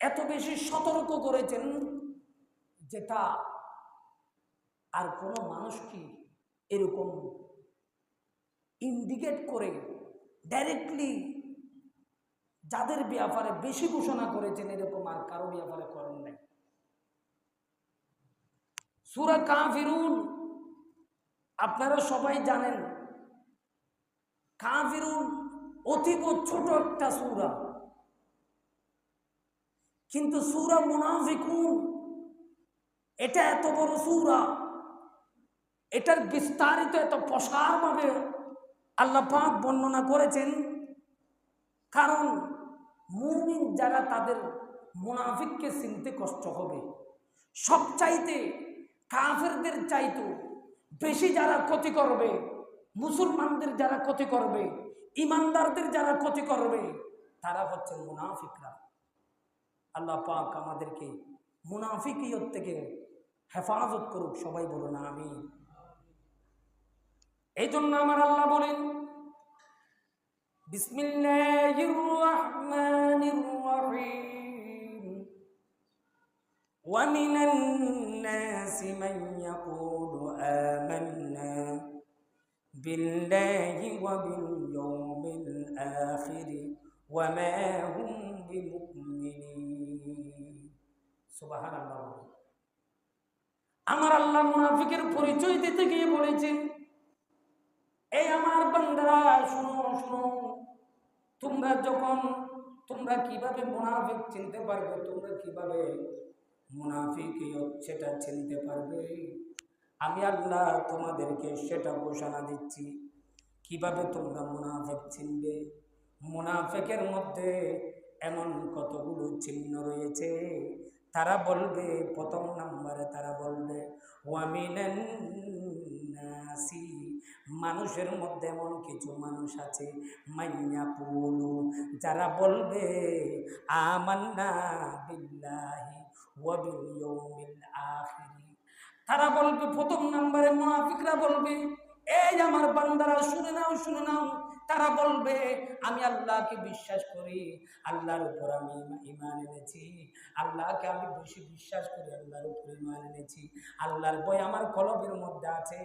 এত বেশি সতর্ক করেছেন যেটা আর কোনো মানুষ কি এরকম ইন্ডিকেট করে ডাইরেক্টলি যাদের ব্যাপারে বেশি ঘোষণা করেছেন এরকম আর কারও ব্যাপারে করেন নাই। সুরা কাফিরুন, আপনারা সবাই জানেন, কাফিরুন অতীব ছোট একটা সুরা। কিন্তু সুরা মুনাফিকুন, এটা এত বড় সুরা, এটার বিস্তারিত এত প্রসারভাবে আল্লাহ পাক বর্ণনা করেছেন, কারণ মুমিন যারা তাদের মুনাফিককে চিনতে কষ্ট হবে। সবচাইতে কাফেরদের চাইতো বেশি যারা ক্ষতি করবে, মুসলমানদের যারা ক্ষতি করবে, ইমানদারদের যারা ক্ষতি করবে, তারা হচ্ছে মুনাফিকরা। আল্লাহ পাক আমাদেরকে মুনাফিকিয়ত থেকে হেফাজত করুক, সবাই বলুন আমি এই জন্য আমার আল্লাহ বলেন, বিসমিল্লাহির রহমানির রহিম। ওয়া মিনান নাসি মান ইয়াকুলু আমান্না বিল্লাহি ওয়া বিল আল্লাহ আমার আল্লাহ মুনাফিকের পরিচয় দিতে গিয়ে বলেছেন, এই আমার বান্দারা, শুনো শুনো, তোমরা যখন, তোমরা কীভাবে মুনাফিক চিনতে পারবে, তোমরা কীভাবে মুনাফিক সেটা চিনতে পারবে? আমি আল্লাহ তোমাদেরকে সেটা ঘোষণা দিচ্ছি, কীভাবে তোমরা মুনাফিক চিনবে? মুনাফিকের মধ্যে এমন কতগুলো চিহ্ন রয়েছে? তারা বলবে, প্রথম নম্বরে তারা বলবে ওয়ামিনান মানুষের মধ্যে এমন কিছু মানুষ আছে মাইয়া পুলু যারা বলবে, আমান্না বিল্লাহি ওয়া বিল ইয়াউমিল আখির। তারা বলবে, প্রথম নম্বরে মুনাফিকরা বলবে, এই আমার বান্দারা, শুনে নাও শুনে নাও। তারা বলবে আমি আল্লাহকে বিশ্বাস করি। আল্লাহর উপর আমি ইমান এনেছি। আল্লাহকে আমি বেশি বিশ্বাস করি, আল্লাহর উপর ইমান এনেছি। আল্লাহর বই আমার কলবের মধ্যে আছে,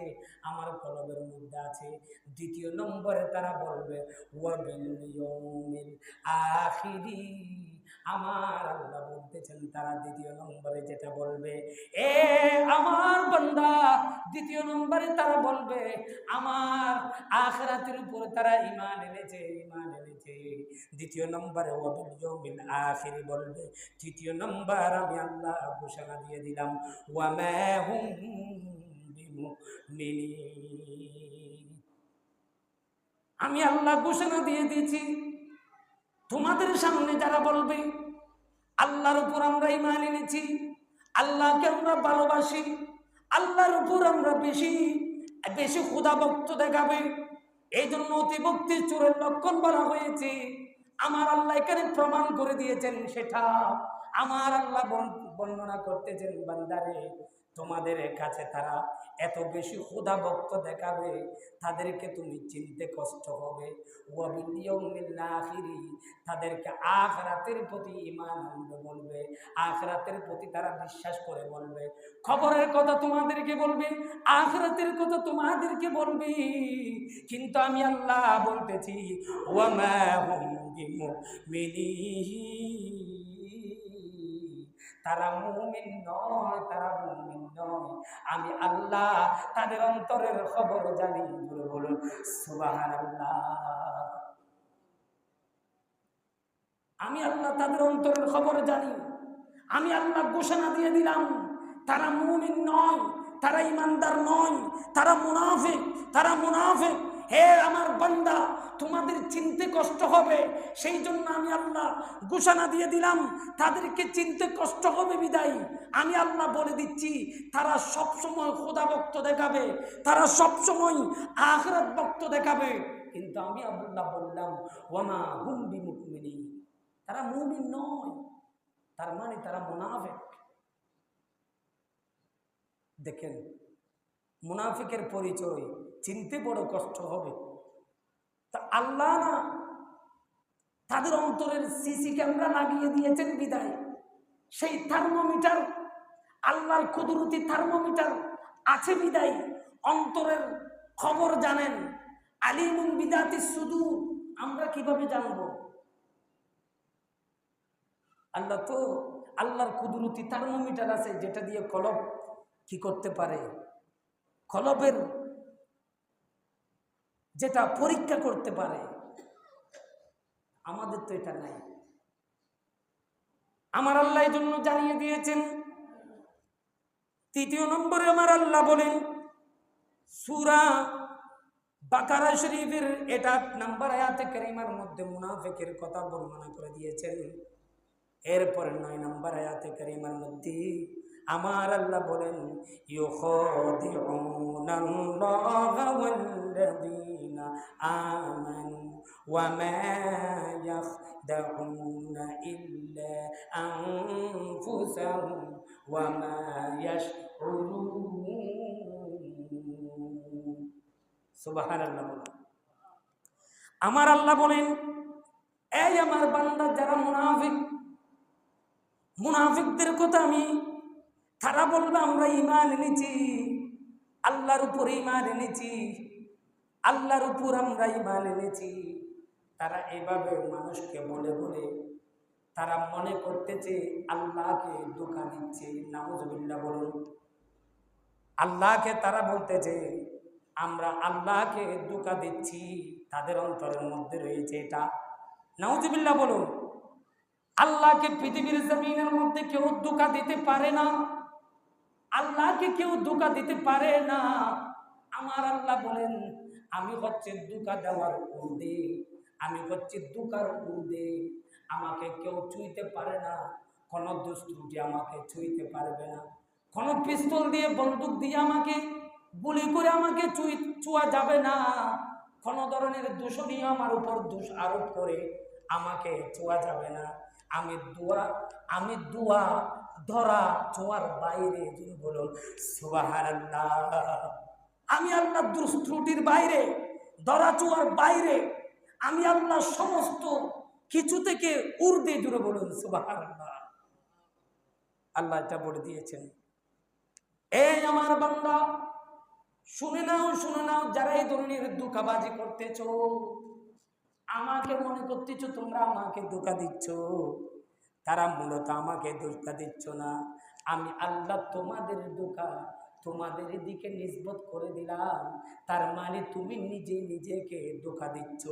আমার কলবের মধ্যে আছে। দ্বিতীয় নম্বরে তারা বলবে আখিরি। আমার আল্লাহ বলতেছেন, তারা দ্বিতীয় নম্বরে যেটা বলবে, এ আমার বান্দা। দ্বিতীয় নম্বরে তারা বলবে, আমার আখরাতের উপরে তারা ইমান এনেছে, ইমান এনেছে দ্বিতীয় নম্বরে ওয়াবিল আখিরি বলবে। তৃতীয় নম্বর, আমি আল্লাহ ঘোষণা দিয়ে দিলাম। ওয়া মা হুম বিমুমিনিন। আমি আল্লাহ ঘোষণা দিয়ে দিয়েছি। তোমাদের সামনে যারা বলবে, আল্লাহর উপর আমরা ইমান এনেছি, আল্লাহকে আমরা ভালোবাসি, আল্লাহর উপর আমরা বেশি বেশি ক্ষুদাভক্ত দেখাবে এই জন্য অতিভক্তির চোরের লক্ষণ বলা হয়েছে, আমার আল্লাহ এখানে প্রমাণ করে দিয়েছেন সেটা। আমার আল্লাহ বর্ণ- বর্ণনা করতেছেন, বান্দারে, তোমাদের কাছে তারা এত বেশি ক্ষুধা ভক্ত দেখাবে, তাদেরকে তুমি চিনতে কষ্ট হবে। আখিরি তাদেরকে আখরাতের প্রতি ইমান আনবে বলবে। আখরাতের প্রতি তারা বিশ্বাস করে বলবে। খবরের কথা তোমাদেরকে বলবে, আখরাতের কথা তোমাদেরকে বলবে। কিন্তু আমি আল্লাহ বলতেছি, ওয়ামা হুম বিমুমিনিন। তারা মুমিন নয়, তারা মুমিন নয়। আমি আল্লাহ তাদের অন্তরের খবর জানি বলে বলুন, সুবহানাল্লাহ। আমি আল্লাহ তাদের অন্তরের খবর জানি, আমি আল্লাহ ঘোষণা দিয়ে দিলাম, তারা মুমিন নয়, তারা ইমানদার নয়, তারা মুনাফিক তারা মুনাফিক হে আমার বান্দা, তোমাদের চিনতে কষ্ট হবে। সেই জন্য আমি আল্লাহ ঘোষণা দিয়ে দিলাম, তাদেরকে চিনতে কষ্ট হবে বিদায়। আমি আল্লাহ বলে দিচ্ছি, তারা সব সময় খোদা ভক্ত দেখাবে, তারা সব সময় আখরাত ভক্ত দেখাবে। কিন্তু আমি আল্লাহ বললাম, ওয়ামা হুম বিমুকমিনী তারা মুমিন নয়, তার মানে তারা মুনাফেক। দেখেন, মুনাফিকের পরিচয় চিনতে বড় কষ্ট হবে। তা আল্লাহ না তাদের অন্তরের সিসি ক্যামেরা লাগিয়ে দিয়েছেন বিদায়। সেই থার্মোমিটার আল্লাহর কুদরতি থার্মোমিটার আছে বিদায়। অন্তরের খবর জানেন। আলিমুন বিদাতি শুধু আমরা কীভাবে জানব? আল্লাহ তো আল্লাহর কুদরতি থার্মোমিটার আছে, যেটা দিয়ে কলব কি করতে পারে? কলবের যেটা পরীক্ষা করতে পারে। আমাদের তো এটা নাই। আমার আল্লাহ জন্য জানিয়ে দিয়েছেন, তৃতীয় নম্বরে আমার আল্লাহ বলেন, সুরা বাকারা শরীফের এটা নাম্বার আয়াতে কারিমার মধ্যে মুনাফেকের কথা বর্ণনা করে দিয়েছেন। এরপর নয় নাম্বার আয়াতে কারিমার মধ্যে আমার আল্লাহ বলেন ইউখাদিউনাল্লাহা ওয়াল্লাযীনা আমানু ওয়া মা يخدعون إلا أنفسهم وما يشعرون সুবাহান আল্লাহ আমার আল্লাহ বলেন এই আমার বান্দা যারা মুনাফিক মুনাফিকদের কথা আমি তারা বলবে, আমরা ইমান এনেছি, আল্লাহর উপর ইমান এনেছি, আল্লাহর উপর আমরা ইমান এনেছি। তারা এভাবে মানুষকে বলে বলে তারা মনে করতেছে, আল্লাহকে ধোকা দিচ্ছে। নামজবিল্লা বলুন। আল্লাহকে তারা বলতেছে, আমরা আল্লাহকে ধোকা দিচ্ছি। তাদের অন্তরের মধ্যে রয়েছে এটা। নাউজবিল্লা বলুন, আল্লাহকে পৃথিবীর জমিনের মধ্যে কেউ ধোকা দিতে পারে না। আল্লাহকে কেউ ধোকা দিতে পারে না। আমার আল্লাহ বলেন, আমি হচ্ছে ধোকা দেওয়ার উর্দে আমি হচ্ছে দুকার উর্দে আমাকে কেউ ছুঁইতে পারে না, কোনো দুষ্টুটি আমাকে ছুঁইতে পারবে না। কোনো পিস্তল দিয়ে, বন্দুক দিয়ে আমাকে, গুলি করে আমাকে চুই চুয়া যাবে না। কোনো ধরনের দূষণী আমার উপর দোষ আরোপ করে আমাকে চুয়া যাবে না। আমি দোয়া আমি দোয়া ধরা ছোঁয়ার বাইরে যিনি বলুন আমি আল্লাহ দুষ্ত্রুটির বাইরে, ধরা ছোঁয়ার বাইরে, আমি আল্লাহ সমস্ত কিছু থেকে উর্দে জুড়ে বলুন সুবাহার আল্লাহ এটা বলে দিয়েছেন। এই আমার বান্দা, শুনে নাও শুনে নাও, যারা এই ধরনের দুঃখাবাজি করতেছ, আমাকে মনে করতেছ তোমরা আমাকে ধোকা দিচ্ছ। তারা মূলত আমাকে ধোকা দিচ্ছ না। আমি আল্লাহ তোমাদের ধোকা তোমাদের দিকে নিষ্পত করে দিলাম। তার মানে তুমি নিজে নিজেকে ধোকা দিচ্ছ।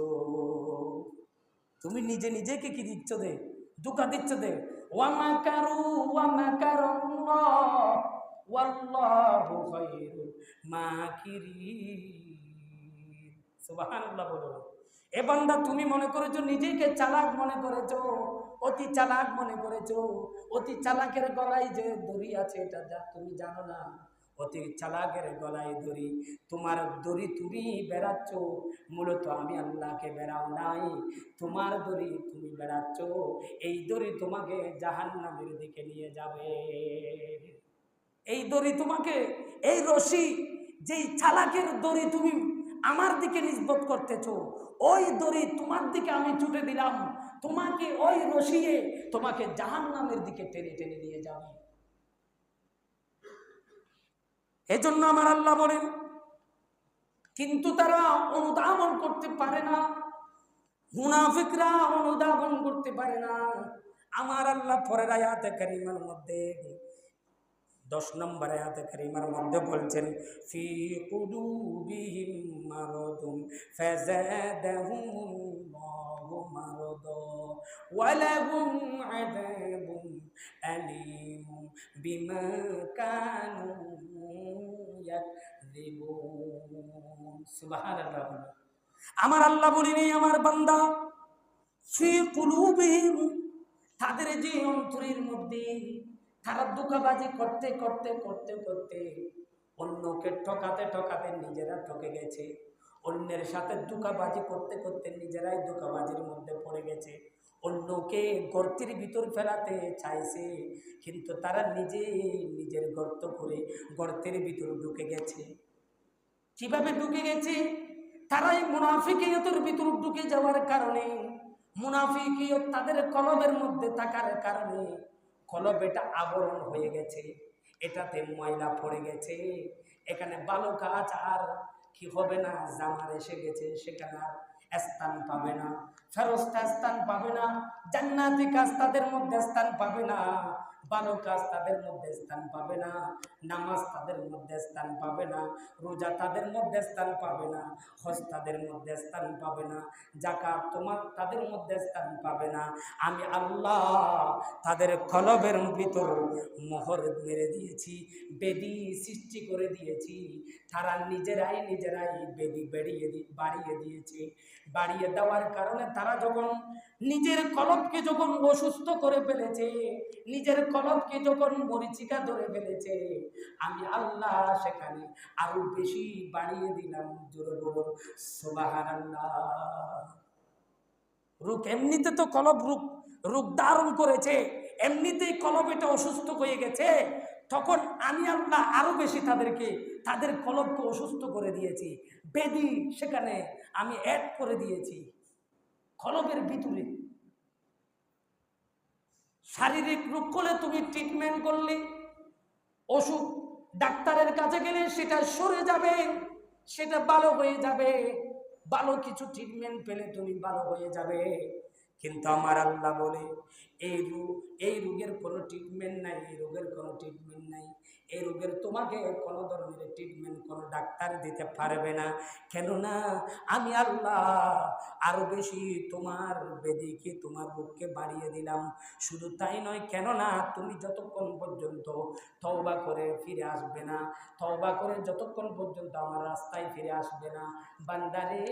তুমি নিজে নিজেকে কি দিচ্ছ দে? দোকা দিচ্ছ দে। কারু এ বান্দা তুমি মনে করেছ, নিজেকে চালাক মনে করেছ। অতি চালাক মনে করেছ, অতি চালাকের গলায় যে দড়ি আছে, এটা যা তুমি জানো না। অতি চালাকের গলায় দড়ি, তোমার দড়ি তুমি বেড়াচ্ছ, মূলত আমি আল্লাহকে বেড়াও নাই। তোমার দড়ি তুমি বেড়াচ্ছ, এই দড়ি তোমাকে জাহান্নামের দিকে নিয়ে যাবে। এই দড়ি তোমাকে, এই রশি, যেই চালাকের দড়ি তুমি আমার দিকে নিষ্পত করতেছ, ওই দড়ি তোমার দিকে আমি ছুটে দিলাম। তোমাকে ওই রসিয়ে তোমাকে জাহান নামের দিকে টেনে টেনে নিয়ে যাবে। এজন্য আমার আল্লাহ বলেন, কিন্তু তারা অনুধাবন করতে পারে না, মুনাফিকরা অনুধাবন করতে পারে না। আমার আল্লাহ পরের আয়াতে কারিমার মধ্যে দশ নম্বর আয়াতে কারিমার মধ্যে বলছেন, ফি কুলুবিহিম ফাযাদাহুমুল্লাহু মারাদা বিমা কানু আমার আল্লাহ বলিনি, আমার বান্দা, ফি কুলুবিহিম, তাদের যে অন্তরের মধ্যে তারা দুঃখাবাজি করতে করতে করতে করতে অন্যকে ঠকাতে ঠকাতে নিজেরা ঠকে গেছে। অন্যের সাথে দুঃখাবাজি করতে করতে নিজেরাই দুঃখাবাজির মধ্যে পড়ে গেছে। অন্যকে গর্তের ভিতর ফেলাতে চাইছে, কিন্তু তারা নিজে নিজের গর্ত করে গর্তের ভিতর ঢুকে গেছে। কীভাবে ঢুকে গেছে? তারাই মুনাফিকিয়তের ভিতর ঢুকে যাওয়ার কারণে, মুনাফিকিয়ত তাদের কলবের মধ্যে থাকার কারণে কলব এটা আবরণ হয়ে গেছে। এটাতে ময়লা পড়ে গেছে। এখানে বালু কাজ আর কি হবে না? জামার এসে গেছে। সেখানে আর স্থান পাবে না। ফেরস্তা স্থান পাবে না। জান্নাতি কাজ তাদের মধ্যে স্থান পাবে না। ভালো তাদের মধ্যে স্থান পাবে না, নামাজ তাদের মধ্যে স্থান পাবে না, রোজা তাদের মধ্যে স্থান পাবে না, হজ তাদের মধ্যে স্থান পাবে না জাকাত তোমার তাদের মধ্যে স্থান পাবে না। আমি আল্লাহ তাদের কলবের ভিতর মোহর মেরে দিয়েছি, বেদি সৃষ্টি করে দিয়েছি। তারা নিজেরাই নিজেরাই বেদি বেড়িয়ে বাড়িয়ে দিয়েছে। বাড়িয়ে দেওয়ার কারণে তারা যখন নিজের কলবকে যখন অসুস্থ করে ফেলেছে, নিজের কলবকে যখন মরিচিকা ধরে ফেলেছে, আমি আল্লাহ সেখানে আরও বেশি বাড়িয়ে দিলাম, জোরে রূপ এমনিতে তো কলব রূপ রূপ ধারণ করেছে, এমনিতেই কলব এটা অসুস্থ হয়ে গেছে, তখন আমি আল্লাহ আরও বেশি তাদেরকে, তাদের কলবকে অসুস্থ করে দিয়েছি, বেদি সেখানে আমি অ্যাড করে দিয়েছি। কলবের ভিতরে। শারীরিক রোগ করলে তুমি ট্রিটমেন্ট করলে, ওষুধ ডাক্তারের কাছে গেলে সেটা সরে যাবে, সেটা ভালো হয়ে যাবে, ভালো কিছু ট্রিটমেন্ট পেলে তুমি ভালো হয়ে যাবে। কিন্তু আমার আল্লাহ বলে, এই রোগ, এই রোগের কোনো ট্রিটমেন্ট নাই, এই রোগের কোনো ট্রিটমেন্ট নাই। এই রোগের তোমাকে কোনো ধরনের ট্রিটমেন্ট কোনো ডাক্তার দিতে পারবে না। কেননা আমি আল্লাহ আরও বেশি তোমার বেদিকে, তোমার রোগকে বাড়িয়ে দিলাম। শুধু তাই নয়, কেননা তুমি যতক্ষণ পর্যন্ত তওবা করে ফিরে আসবে না, তওবা করে যতক্ষণ পর্যন্ত আমার রাস্তায় ফিরে আসবে না, বান্দারে,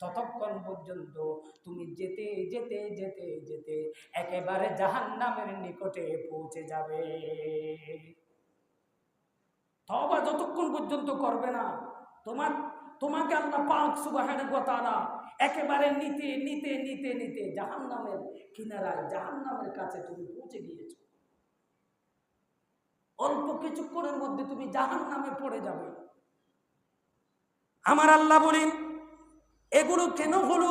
ততক্ষণ পর্যন্ত তুমি যেতে যেতে যেতে যেতে যেতে একেবারে জাহান্নামের নিকটে পৌঁছে যাবে। তবা যতক্ষণ পর্যন্ত করবে না, তোমার, তোমাকে আল্লাহ পাক সুবাহানের তারা একেবারে নিতে নিতে নিতে নিতে জাহান্নামের কিনারায়, জাহান্নামের কাছে তুমি পৌঁছে গিয়েছ। অল্প কিছুক্ষণের মধ্যে তুমি জাহান্নামে পড়ে যাবে। আমার আল্লাহ বলেন, এগুলো কেন হলো?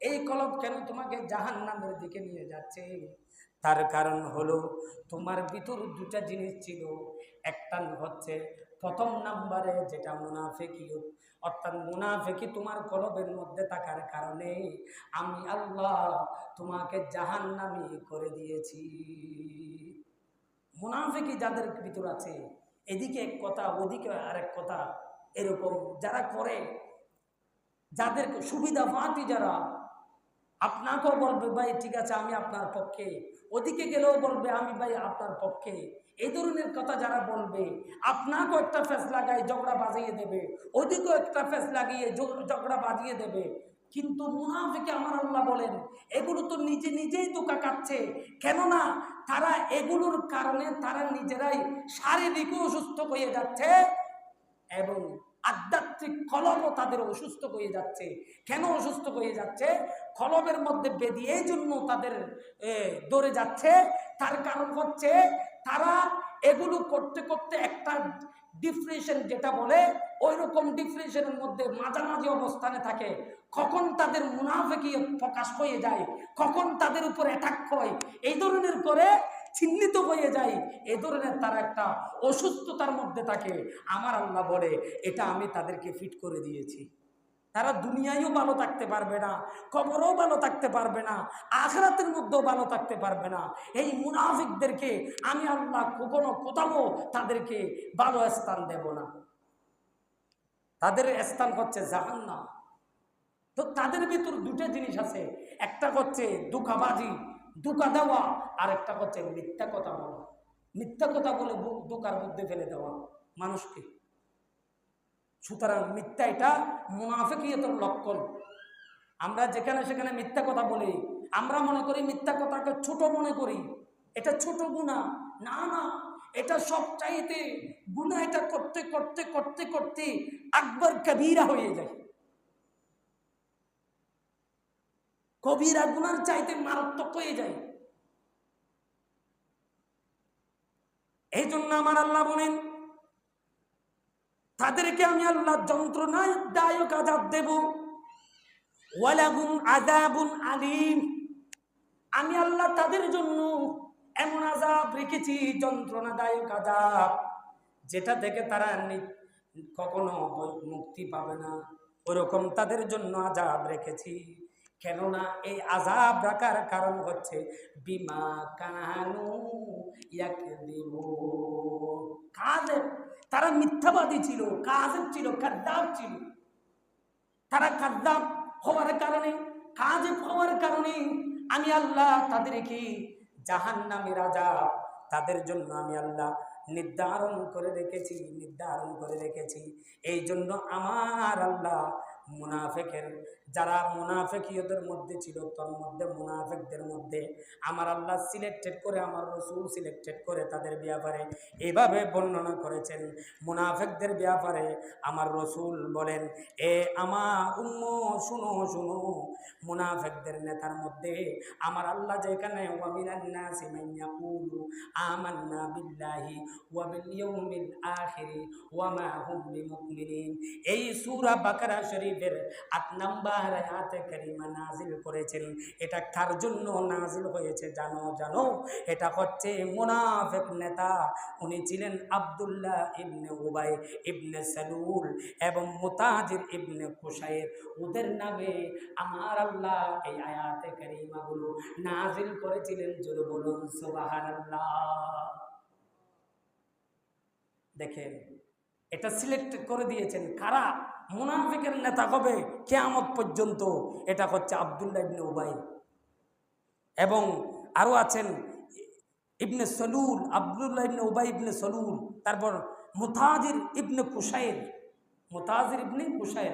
এই কলব কেন তোমাকে জাহান্নামের দিকে নিয়ে যাচ্ছে? তার কারণ হলো, তোমার ভিতর দুটা জিনিস ছিল। একটা হচ্ছে প্রথম নাম্বারে যেটা মুনাফেকিও অর্থাৎ মুনাফেকি তোমার কলবের মধ্যে থাকার কারণে আমি আল্লাহ তোমাকে জাহান্নামি করে দিয়েছি। মুনাফেকি যাদের ভিতর আছে, এদিকে এক কথা, ওদিকে আরেক কথা, এরকম যারা করে যাদের সুবিধা পাতি যারা, আপনাকেও বলবে, ভাই, ঠিক আছে, আমি আপনার পক্ষে। ওদিকে গেলেও বলবে, আমি, ভাই, আপনার পক্ষে। এই ধরনের কথা যারা বলবে, আপনাকেও একটা ফেস লাগাই ঝগড়া বাজিয়ে দেবে। ওদিকেও একটা ফেস লাগিয়ে ঝগড়া বাজিয়ে দেবে। কিন্তু মুনাফিকে আমার আল্লাহ বলেন, এগুলো তো নিজে নিজেই তো কাকাচ্ছে কেননা তারা এগুলোর কারণে তারা নিজেরাই শারীরিক অসুস্থ হয়ে যাচ্ছে এবং আধ্যাত্মিক কলমও তাদের অসুস্থ হয়ে যাচ্ছে। কেন অসুস্থ হয়ে যাচ্ছে? কলমের মধ্যে বেদি এই জন্য তাদের দৌড়ে যাচ্ছে। তার কারণ হচ্ছে তারা এগুলো করতে করতে একটা ডিপ্রেশন যেটা বলে ওই রকম ডিপ্রেশনের মধ্যে মাঝামাঝি অবস্থানে থাকে। কখন তাদের মুনাফেকি প্রকাশ হয়ে যায়, কখন তাদের উপর অ্যাটাক হয়, এই ধরনের করে চিহ্নিত হয়ে যায়, এ ধরনের তারা একটা অসুস্থতার মধ্যে থাকে। আমার আল্লাহ বলে, এটা আমি তাদেরকে ফিট করে দিয়েছি। তারা দুনিয়ায়ও ভালো থাকতে পারবে না, কবরও ভালো থাকতে পারবে না, আখরাতের মধ্যেও ভালো থাকতে পারবে না। এই মুনাফিকদেরকে আমি আল্লাহ কখনো কোথাও তাদেরকে ভালো স্থান দেব না। তাদের স্থান হচ্ছে জাহান্নাম। তো তাদের ভিতর দুটো জিনিস আছে। একটা হচ্ছে দুঃখাবাজি দুকা দেওয়া। আর একটা হচ্ছে মিথ্যা কথা বলা। মিথ্যা কথা বলে দোকার মধ্যে ফেলে দেওয়া মানুষকে। সুতরাং মিথ্যা এটা মুনাফিকিয়তের লক্ষণ। আমরা যেখানে সেখানে মিথ্যা কথা বলি, আমরা মনে করি মিথ্যা কথাকে ছোট মনে করি। এটা ছোট গুণা। না না, এটা সব চাইতে গুণা এটা করতে করতে করতে করতে আকবর কবিরা হয়ে যায়। কবিরা গুনার চাইতে মারাত্মক হয়ে যায়। এই জন্য আমার আল্লাহ বলেন, তাদেরকে আমি আল্লাহ যন্ত্রণায় দায়ক আজাব দেব। ওয়ালাগুন আজাবুন আলিম। আমি আল্লাহ তাদের জন্য এমন আজাব রেখেছি, যন্ত্রণাদায়ক আজাব, যেটা থেকে তারা কখনো মুক্তি পাবে না। ওরকম তাদের জন্য আজাব রেখেছি। কেননা এই আজাব রাখার কারণ হচ্ছে, বিমা কানু। কাজেব তারা মিথ্যাবাদী ছিল কাজেব ছিল, কাদ্দাব ছিল তারা কাদ্দাব হওয়ার কারণে কাজেব হওয়ার কারণে আমি আল্লাহ তাদেরকে জাহান নামের আজাব তাদের জন্য আমি আল্লাহ নির্ধারণ করে রেখেছি, নির্ধারণ করে রেখেছি এই জন্য আমার আল্লাহ মুনাফেকের, যারা মুনাফেকিয়দের মধ্যে ছিল, তোর মধ্যে মুনাফেকদের মধ্যে আমার আল্লাহ সিলেক্টেড করে, আমার রসুল সিলেক্টেড করে তাদের ব্যাপারে এভাবে বর্ণনা করেছেন। মুনাফেকদের ব্যাপারে আমার রসুল বলেন, এ আমা উম্ম, শুনো শুনো, মুনাফেকদের নেতার মধ্যে আমার আল্লাহ যেখানে মান আমান্না হুম এই সূরা বাকারা শরীফের 8 নাম্বার আয়াতে কারিমা নাজিল করেছেন। এটা কার জন্য নাজিল হয়েছে জানো জানো? এটা হচ্ছে মুনাফিক নেতা। উনি ছিলেন আব্দুল্লাহ ইবনে উবাই ইবনে সালুল এবং মুতাজির ইবনে কুশাইর। ওদের নামে আমার আল্লাহ এই আয়াতে কারিমাগুলো নাজিল করেছিলেন। জোরে বলুন, সুবহানাল্লাহ। দেখেন, এটা সিলেক্ট করে দিয়েছেন কারা? মুনাফিকের নেতা হবে কেয়ামত পর্যন্ত। এটা হচ্ছে আবদুল্লাহ ইবনে উবাই। এবং আরও আছেন ইবনে সলুল, আবদুল্লাহ ইবনে উবাই ইবনে সলুল, তারপর মুতাজির ইবনে কুশাইর। মুতাজির ইবনে কুশাইর।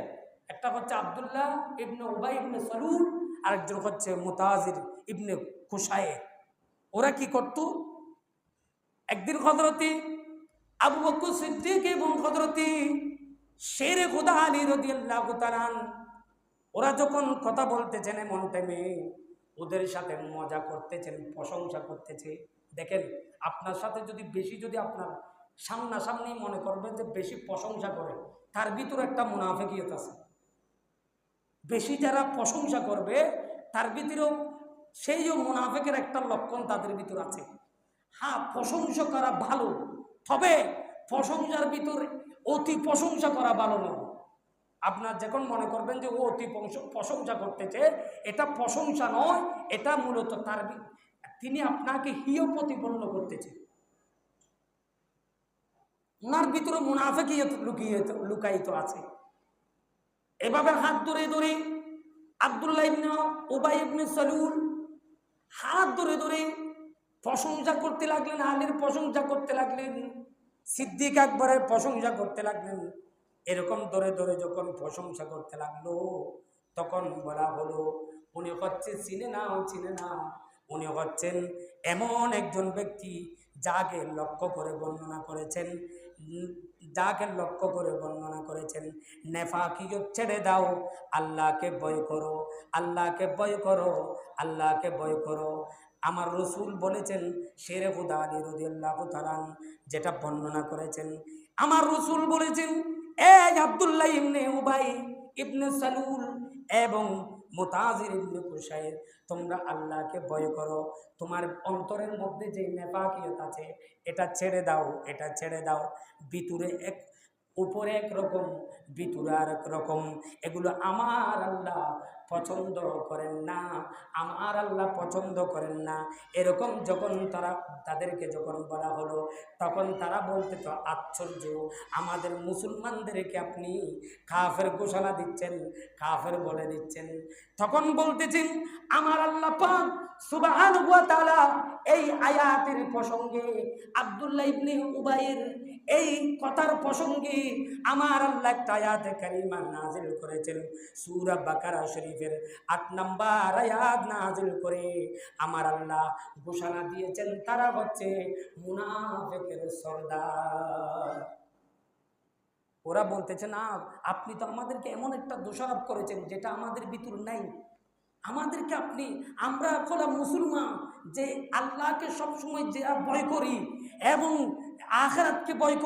একটা হচ্ছে আবদুল্লাহ ইবনে উবাই ইবনে সলুল, আরেকজন হচ্ছে মুতাজির ইবনে কুশাইর। ওরা কি করত? একদিন হজরতি আবু বকর সিদ্দিক এবং হজরতি শেরে খুদা আলী রদিয়াল্লাহু তাআলা ওরা যখন কথা বলতেছেন এমন টাইমে ওদের সাথে মজা করতেছেন, প্রশংসা করতেছে। দেখেন, আপনার সাথে যদি বেশি যদি আপনার সামনাসামনি মনে করবেন যে বেশি প্রশংসা করে, তার ভিতরে একটা মুনাফেকিয়ত আছে। বেশি যারা প্রশংসা করবে, তার ভিতরেও সেইও মুনাফেকের একটা লক্ষণ তাদের ভিতর আছে। হ্যাঁ প্রশংসা করা ভালো, তবে প্রশংসার ভিতরে অতি প্রশংসা করা ভালো নয় আপনার যখন মনে করবেন যে ও অতি প্রশং- প্রশংসা করতেছে, এটা প্রশংসা নয়, এটা মূলত তার তিনি আপনাকে হিয় প্রতিপন্ন করতেছে। ওনার ভিতরে মুনাফেকিয়ত লুকিয়ে, লুকায়িত আছে। এভাবে হাত ধরে ধরে আবদুল্লাহ ইবনে ওবাই ইবনে সালুল হাত ধরে ধরে প্রশংসা করতে লাগলেন আলীর প্রশংসা করতে লাগলেন। সিদ্দিক আকবরের প্রশংসা করতে লাগলেন। এরকম ধরে ধরে যখন প্রশংসা করতে লাগল, তখন বলা হলো, উনি হচ্ছে চিনে নাও চিনে নাও উনি হচ্ছেন এমন একজন ব্যক্তি যাকে লক্ষ্য করে বর্ণনা করেছেন, যাকে লক্ষ্য করে বর্ণনা করেছেন নেফাকিয়ত ছেড়ে দাও, আল্লাহকে ভয় করো, আল্লাহকে বয় করো, আল্লাহকে বয় করো। আমার রসুল বলেছেন শেরে খুদা আলী রদিয়াল্লাহ যেটা বর্ণনা করেছেন। আমার রসুল বলেছেন এ আবদুল্লাহ ইবনে উবাই, ইবনে সালুল এবং মোতাজির ইবনে কুশাইর তোমরা আল্লাহকে ভয় করো। তোমার অন্তরের মধ্যে যে নেপাকিয়ত আছে, এটা ছেড়ে দাও, এটা ছেড়ে দাও। ভিতরে এক, উপরে একরকম ভিতরে আর রকম। এগুলো আমার আল্লাহ পছন্দ করেন না, আমার আল্লাহ পছন্দ করেন না, এরকম যখন তারা, তাদেরকে যখন বলা হলো, তখন তারা বলতে তো আশ্চর্য, আমাদের মুসলমানদেরকে আপনি কাফের ঘোষণা দিচ্ছেন, কাফের বলে দিচ্ছেন। তখন বলতেছেন, আমার আল্লাহ পাক সুবাহান এই আয়াতের প্রসঙ্গে আব্দুল্লাহ ইবনে উবাইয়ের এই কথার প্রসঙ্গে আমার আল্লাহ একটা আয়াতে কারিমা নাজিল করেছেন। সূরা বাকারা শরীফের আট নাম্বার আয়াত নাজিল করে আমার আল্লাহ ঘোষণা দিয়েছেন, তারা হচ্ছে মুনাফেকের সর্দার। ওরা বলতেছে, না, আপনি তো আমাদেরকে এমন একটা দোষারোপ করেছেন যেটা আমাদের ভিতর নাই। আমাদেরকে আপনি, আমরা হলাম মুসলমান যে আল্লাহকে সবসময় যে ভয় করি এবং আখরাতকে ভয় করি